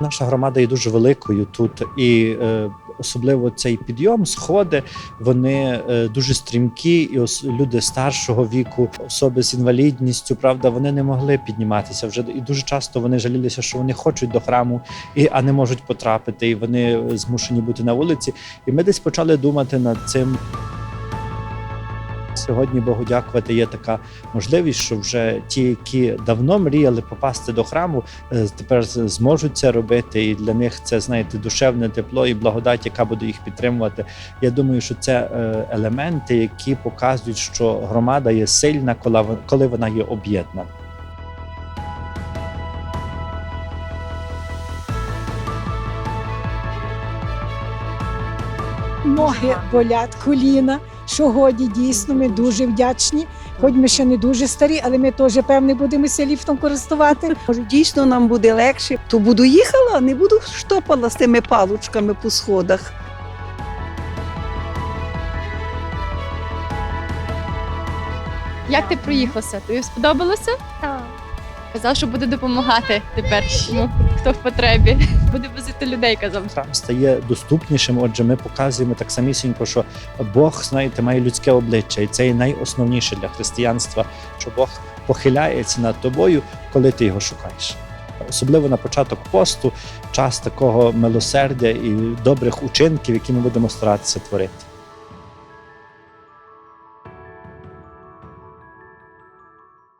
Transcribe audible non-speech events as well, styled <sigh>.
Наша громада є дуже великою тут, і е, особливо цей підйом, сходи, вони е, дуже стрімкі, і ос- люди старшого віку, особи з інвалідністю, правда, вони не могли підніматися вже. І дуже часто вони жалілися, що вони хочуть до храму, і, а не можуть потрапити, і вони змушені бути на вулиці. І ми десь почали думати над цим. Сьогодні Богу дякувати, є така можливість, що вже ті, які давно мріяли попасти до храму, е, тепер зможуть це робити. І для них це знаєте душевне тепло і благодать, яка буде їх підтримувати. Я думаю, що це е, елементи, які показують, що громада є сильна, коли вона є об'єднана. Ноги болять, коліна. Що годі, дійсно, ми дуже вдячні. Хоч ми ще не дуже старі, але ми теж певне будемо ся ліфтом користувати. Може, дійсно нам буде легше, то буду їхала, не буду штопала з тими палучками по сходах. Як ти проїхався? Тобі сподобалося? Так. Казав, що буде допомагати тепер, хто в потребі. <laughs> Буде возити людей, казав. Стає доступнішим. Отже, ми показуємо так самісінько, що Бог, знаєте, має людське обличчя, і це є найосновніше для християнства, що Бог похиляється над тобою, коли ти його шукаєш. Особливо на початок посту, час такого милосердя і добрих учинків, які ми будемо старатися творити.